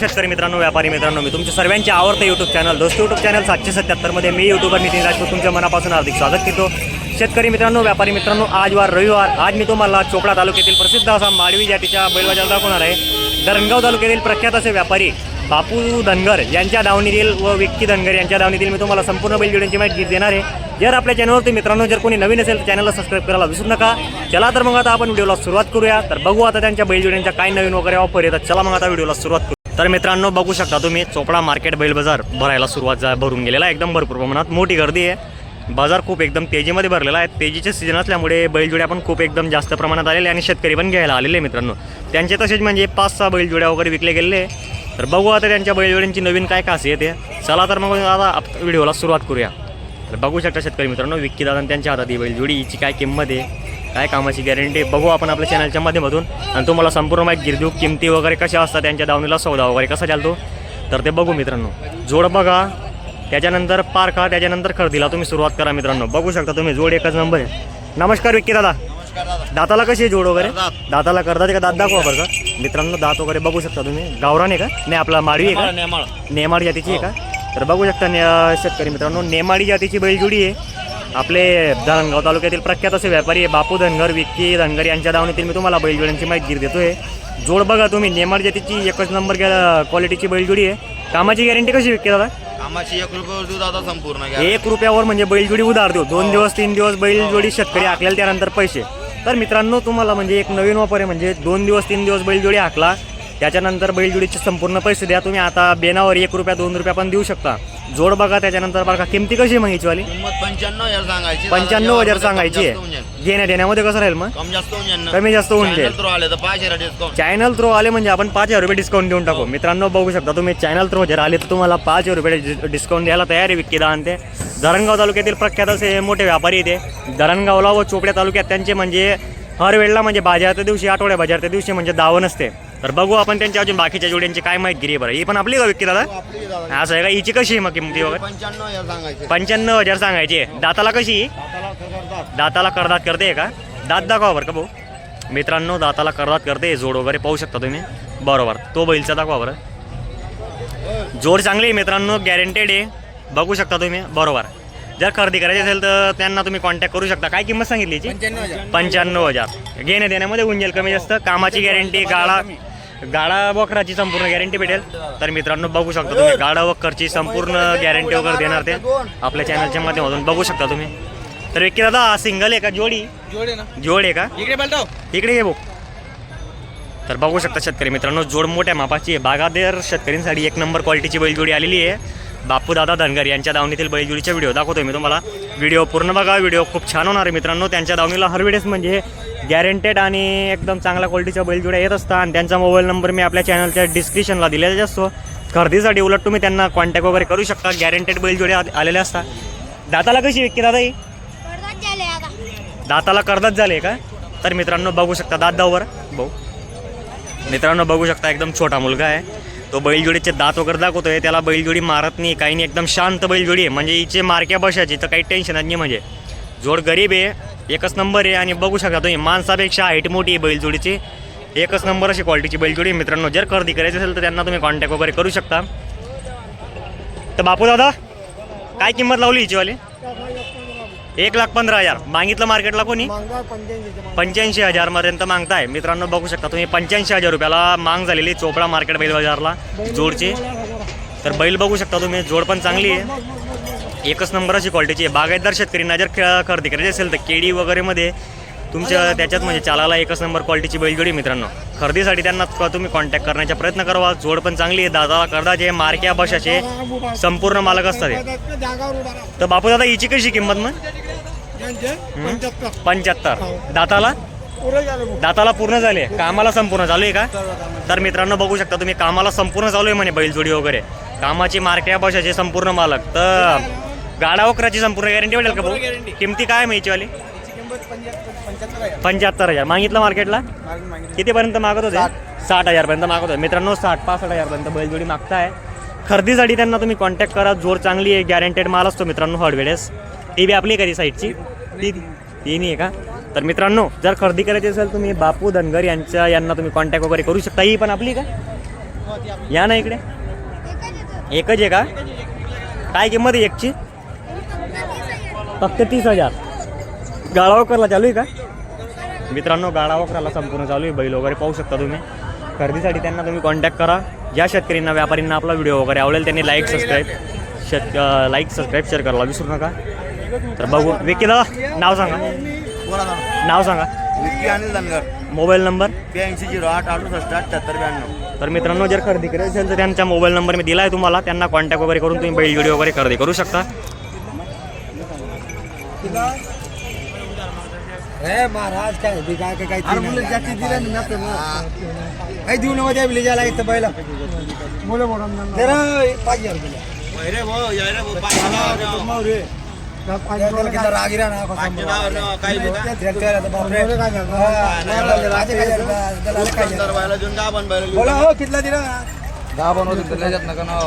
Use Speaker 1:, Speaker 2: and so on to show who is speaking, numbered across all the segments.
Speaker 1: शेतकरी मित्रांनो व्यापारी मित्रांनो मी तुमच्या सर्वांचे आवडतं यूट्यूब चॅनल दोस्त यूट्यूब चॅनल सातशे सत्याहत्तरमध्ये मी युट्यूबर नितीन राजपूत तुमच्या मनापासून हार्दिक स्वागत करतो. शेतकरी मित्रांनो व्यापारी मित्रांनो आज वार रविवार आज मी तुम्हाला चोपडा तालुक्यातील प्रसिद्ध असा माडवी जातीच्या बैलबाजार दाखवणार आहे. धरणगाव तालुक्यातील प्रख्यात असे व्यापारी बापू धनगर यांच्या दावणीतील व विक्की धनगर यांच्या दावणीतील मी तुम्हाला संपूर्ण बैलजोड्यांची माहिती देणार आहे. जर आपल्या चॅनलवरती मित्रांनो जर कोणी नवीन असेल तर चॅनलला सबस्क्राईब करायला विसरू नका. चला तर मग आता आपण व्हिडिओला सुरुवात करूया. तर बघू आता त्यांच्या बैलजोड्यांच्या काय नवीन वगैरे ऑफर येतात चला मग आता व्हिडिओला सुरुवात करू तर मित्रांनो बघू शकता तुम्ही चोपडा मार्केट बैल बाजार भरायला सुरुवात झा भरून गेलेला आहे. एकदम भरपूर प्रमाणात मोठी गर्दी आहे. बाजार खूप एकदम तेजीमध्ये भरलेला आहे. तेजीचे सीझन असल्यामुळे बैलजोड्या पण खूप एकदम जास्त प्रमाणात आलेले आणि शेतकरी पण घ्यायला आलेले मित्रांनो. त्यांचे तसेच म्हणजे पाच सहा बैलजोड्या वगैरे विकले गेलेले तर बघू आता त्यांच्या बैलजोड्यांची नवीन काय खासियत आहे. चला तर मग आता आप- व्हिडिओला सुरुवात करूया. तर बघू शकता शेतकरी मित्रांनो विक्की दादा त्यांच्या हातात ही बैलजोडी हिची काय किंमत आहे काय कामाची गॅरंटी बघू आपण आपल्या चॅनलच्या माध्यमातून. आणि तुम्हाला संपूर्ण माहिती गिरदेऊ किमती वगैरे कशा असतात त्यांच्या दावणीला सौदा वगैरे कसा चालतो तर ते बघू मित्रांनो. जोड बघा त्याच्यानंतर पारखा त्याच्यानंतर खरेदीला तुम्ही सुरुवात करा मित्रांनो. बघू शकता तुम्ही जोड एकच नंबर आहे. नमस्कार विक्की दादा. दाताला कशी आहे जोड वगैरे? दाताला करतात का दात दाखवा बरं का? मित्रांनो दात वगैरे बघू शकता तुम्ही. गावरान का? नाही आपला माळवी आहे का? नेमाडी जातीची आहे का? तर बघू शकता शेतकरी मित्रांनो नेमाडी जातीची बैलजोडी आहे. आपले धरणगाव तालुक्यातील प्रख्यात असे व्यापारी आहे बापू धनगर विक्की धनगर यांच्या दावणीतील मी तुम्हाला बैलजोड्यांची माहिती देतोय. जोड बघा तुम्ही नेमाड जातीची एकच नंबर क्वालिटीची बैलजोडी आहे. कामाची गॅरंटी कशी विकते दादा?
Speaker 2: आम्हाची एक रुपयावर दूध आता संपूर्ण
Speaker 1: एक रुपयावर म्हणजे बैलजोडी उधार देऊ दोन दिवस तीन दिवस बैलजोडी शेतकरी हाकलेल त्यानंतर पैसे. तर मित्रांनो तुम्हाला म्हणजे एक नवीन वापर आहे म्हणजे दोन दिवस तीन दिवस बैलजोडी हाकला. त्याच्यानंतर बैलजोडीचे संपूर्ण पैसे द्या. तुम्ही आता बेनावर एक रुपया दोन रुपया पण देऊ शकता. जोड बघा त्याच्यानंतर बघा किमती कशी हिचीवाली
Speaker 2: किंमत पंच्याण्णव हजार सांगायची.
Speaker 1: पंच्याण्णव हजार सांगायची घेण्या देण्यामध्ये कसं राहील मग?
Speaker 2: कम जास्त होऊन जाईल
Speaker 1: चॅनल थ्रू आले म्हणजे आपण पाच हजार रुपये डिस्काउंट देऊन टाकू. मित्रांनो बघू शकता तुम्ही चॅनल थ्रू जर आले तर तुम्हाला पाच हजार रुपये डिस्काउंट द्यायला तयार आहे विक्की दान ते धरणगाव तालुक्यातील प्रख्यात असे मोठे व्यापारी ते. धरणगावला व चोपड्या तालुक्यात त्यांचे म्हणजे हर वेळेला म्हणजे बाजाराच्या दिवशी आठवड्या बाजाराच्या दिवशी म्हणजे दावण असते. तर बघू आपण त्यांच्या अजून बाकीच्या जोड्यांची काय माहिती गिरी बरं. ही पण आपली का विक्की दादा? असं आहे का? हिची कशी आहे मग किमती वगैरे?
Speaker 2: पंच्याण्णव हजार सांगायचे.
Speaker 1: पंच्याण्णव हजार सांगायची. आहे. दाताला कशी दाताला करदात करते का? दात दाखवा बरं का भाऊ. मित्रांनो दाताला करदात करते. जोड वगैरे पाहू शकता तुम्ही. बरोबर. तो बैलचा दाखवा बरं. जोड चांगली आहे मित्रांनो गॅरंटेड आहे. बघू शकता तुम्ही. बरोबर. जर खरेदी करायची असेल तर त्यांना तुम्ही कॉन्टॅक्ट करू शकता. काय किंमत सांगितली याची
Speaker 2: पंच्याण्णव हजार.
Speaker 1: पंच्याण्णव हजार. घेण्या देण्यामध्ये जाईल कमी जास्त. कामाची गॅरंटी गाळा गाडा वखराची संपूर्ण गॅरंटी भेटेल. तर मित्रांनो बघू शकता तुम्ही गाडा वखरची संपूर्ण गॅरंटी वगैरे देणार ते आपल्या चॅनलच्या माध्यमातून. बघू शकता तुम्ही. तर विक्की दादा हा सिंगल आहे का? जोडी?
Speaker 2: जोडे ना.
Speaker 1: जोड आहे का?
Speaker 2: इकडे बोलतो
Speaker 1: इकडे ये भाऊ तर बघू शकता शेतकरी मित्रांनो जोड मोठ्या मापाची आहे. बागादेर शेतकऱ्यांसाठी एक नंबर क्वालिटीची बैलजोडी आलेली आहे. बापू दादा धनगर यांच्या दावणीतील बैलजोडीचे व्हिडिओ दाखवतोय मी तुम्हाला. व्हिडिओ पूर्ण बघा व्हिडिओ खूप छान होणार आहे मित्रांनो. त्यांच्या दावणीला हर वेळेस म्हणजे गॅरंटेड आणि एकदम चांगल्या क्वालिटीच्या बैलजोड्या येत असतात. आणि त्यांचा मोबाईल नंबर मी आपल्या चॅनलच्या डिस्क्रिप्शनला दिलेला असतो. खरेदीसाठी उलट तुम्ही त्यांना कॉन्टॅक्ट वगैरे करू शकता. गॅरंटेड बैलजोड्या आलेल्या असतात. दाताला कशी विकते दादा ही? दाताला कर्जत झाले का? तर मित्रांनो बघू शकता दात दावर. भाऊ मित्रांनो बघू शकता एकदम छोटा मुलगा आहे. तो बैलजोडीचे दात वगैरे दाखवतोय त्याला बैलजोडी मारत नाही काही नाही एकदम शांत बैलजोडी आहे. म्हणजे हिचे मारक्या बशाची तर काही टेन्शनच नाही म्हणजे. जोड गरीब आहे एकच नंबर आहे आणि बघू शकता तुम्ही माणसापेक्षा हाईट मोठी आहे बैलजोडीची. एकच नंबर अशी क्वालिटीची बैलजोडी मित्रांनो जर खरेदी करायची असेल तर त्यांना तुम्ही कॉन्टॅक्ट वगैरे करू शकता. तर बापू दादा काय किंमत लावली हिचीवाली? एक लाख पंधरा हजार. मागितलं मार्केटला कोणी? पंच्याऐंशी हजारपर्यंत मागताय. मित्रांनो बघू शकता तुम्ही पंच्याऐंशी हजार रुपयाला मांग झालेली चोपडा मार्केट बैल बाजारला जोडची तर बैल बघू शकता तुम्ही जोड पण चांगली आहे. एकच नंबर अशी क्वालिटीची आहे. बागायतदार शेतकऱ्यांना जर ख- खरेदी करायची असेल तर केडी वगैरेमध्ये तुमच्या त्याच्यात म्हणजे चालायला एकच नंबर क्वालिटीची बैलजोडी आहे मित्रांनो. खरेदीसाठी त्यांना तुम्ही कॉन्टॅक्ट करण्याचा प्रयत्न करावा. जोड पण चांगली आहे. दादा कर्दाचे मारक्या बशाचे संपूर्ण मालक असतात हे. तर बापू दादा हिची कशी किंमत मग? पंच्याहत्तर. दाताला? दाताला पूर्ण झाले. कामाला संपूर्ण चालू आहे का? तर मित्रांनो बघू शकता तुम्ही कामाला संपूर्ण चालू आहे म्हणे बैलजोडी वगैरे. कामाची मार्क्या बशाचे संपूर्ण मालक. तर गाडा वखराची संपूर्ण गॅरंटी भेटेल का भाऊ? किमती काय माहिती वाली पंच्याहत्तर हजार. मागितलं मार्केटला? कितीपर्यंत मागत होते साठ. हजारपर्यंत मागत होते मित्रांनो साठ पासष्ट हजारपर्यंत बैलजोडी मागताय. खरेदीसाठी त्यांना तुम्ही कॉन्टॅक्ट करा. जोर चांगली आहे गॅरंटेड माल असतो मित्रांनो हडवेळेस टी बी आपली कधी साईडची? ती ती नाही आहे का? तर मित्रांनो जर खरेदी करायची असेल तुम्ही बापू धनगर यांच्या यांना तुम्ही कॉन्टॅक्ट वगैरे करू शकता. ही पण आपली का? या ना इकडे. एकच आहे का? काय किंमत आहे एकची? फक्त तीस हजार. गाळावकरला चालू आहे का? मित्रांनो गाळावकराला संपूर्ण चालू आहे. बैल वगैरे पाहू शकता तुम्ही. खरेदीसाठी त्यांना तुम्ही कॉन्टॅक्ट करा. ज्या शेतकऱ्यांना व्यापाऱ्यांना आपला व्हिडिओ वगैरे आवडेल त्यांनी like subscribe share like subscribe share करायला विसरू नका. तर बघू. विकी दादा नाव सांगा. नाव सांगा.
Speaker 2: विक्की अनिल धनगर.
Speaker 1: Mobile number?
Speaker 2: ब्याऐंशी झिरो आठ अडुसष्ट अठ्ठ्याहत्तर ब्याण्णव.
Speaker 1: तर मित्रांनो जर खरेदी करायची असेल तर त्यांचा मोबाईल नंबर मी दिला आहे तुम्हाला. त्यांना कॉन्टॅक्ट वगैरे करून तुम्ही बैल व्हिडिओ वगैरे खरेदी करू शकता.
Speaker 3: हे महाराज काय बी काय काय काय मुलं जाती दिलं ना काही देऊ नका त्या विलेजाला इथं बैला मुलं मोठा जरा पाच हजार रुपये. किती राग गिरा ना बोला? हो कितला दिला? दहा बनवतो त्याच्यात नका ना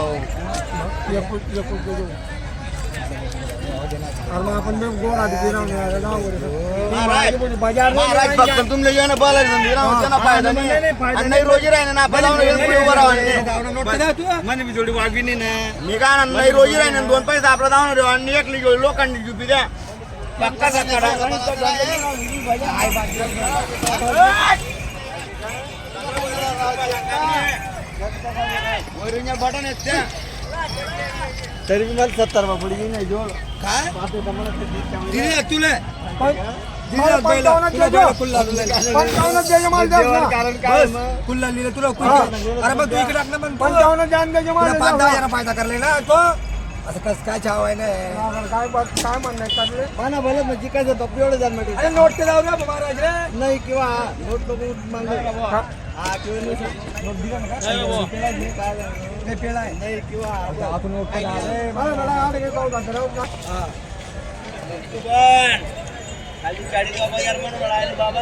Speaker 2: महाराज फक्त तुमले येणं बोलायचं म्हणजे ना, त्यांना फायदा नाही आणि नाही रोजी राहिना ना आपण जाऊन येऊन पुढे उभं राहावं. मी काय ना नाही रोजी राहिना दोन पैसे आपला जाऊन देऊ आणि एक लिगो लोकांनी जुपी द्या पक्का सत्ता बटन आहेत त्या
Speaker 3: तरी मी मला सत्तर पुढे नाही जोड.
Speaker 2: काय?
Speaker 3: दिले तुले. कुल्ला लिहिलं तुला अरे मग तू इकडे टाक ना पण पंचावन्न जान द्यायचे पाच दहा हजार फायदा करले ना तो. असं कस काय छाव आहे ना काय काय म्हणणं पाना बोलत म्हणजे काय जातो एवढं जाण अरे नोट ते जाऊ महाराज रे नाही किंवा नोट नको मागले हा किंवा नोट दिला ना का? पेला घे, काय झालं? नाही पेला आहे नाही किंवा आपण नोट केला अरे मला मला आठ एक जाऊ दे, राहू का? हा.
Speaker 2: खाली चाळीस बाजार म्हणून राहिले बाबा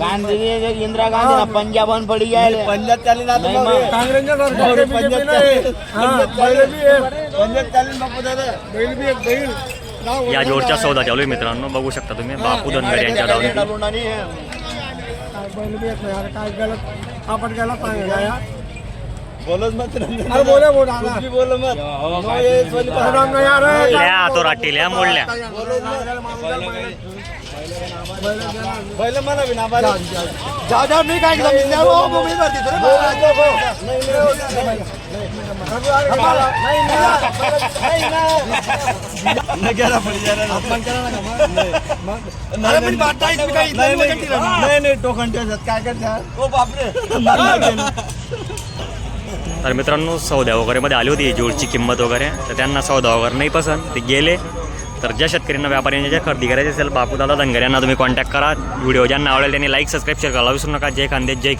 Speaker 2: गांधी इंदिरा गांधी पंजाब पडी गेले
Speaker 3: पंजाब चाली ना
Speaker 2: नाही मग.
Speaker 3: काँग्रेसच्या सरकारचे पंजाब चाली पंजाब चाली बापू दादा. बैल बी एक बैल.
Speaker 1: या जोडच्या सौदा चालू आहे मित्रांनो. बघू शकता तुम्ही. बापू धनगर यांच्या धावणी
Speaker 3: बैल बी एक यार काय गलत? आपण गेला पाहिजे यार बोलत मत अरे बोले बोल बोल? मत. यार
Speaker 1: ल्या तो राटील्या मोडल्या.
Speaker 3: बैल मला बी ना जा जा मी काय मी हो भरती नाही. नाही टोकन ठेवतात. काय करतात ओ बापरे.
Speaker 1: तर मित्रांनो सौद्या वगैरे मध्ये आली होती. जोडची किंमत वगैरे. तर त्यांना सौदा वगैरे नाही पसंत. ते गेले. तर ज्या शेतकऱ्यांना व्यापाऱ्यांना ज्या खरेदी करायची असेल बापूदादा धनगर यांना तुम्ही कॉन्टॅक्ट करा. व्हिडिओ ज्यांना आवडेल त्यांनी लाईक सबस्क्राईब शेअर करायला विसरू नका. जय खानदेश जय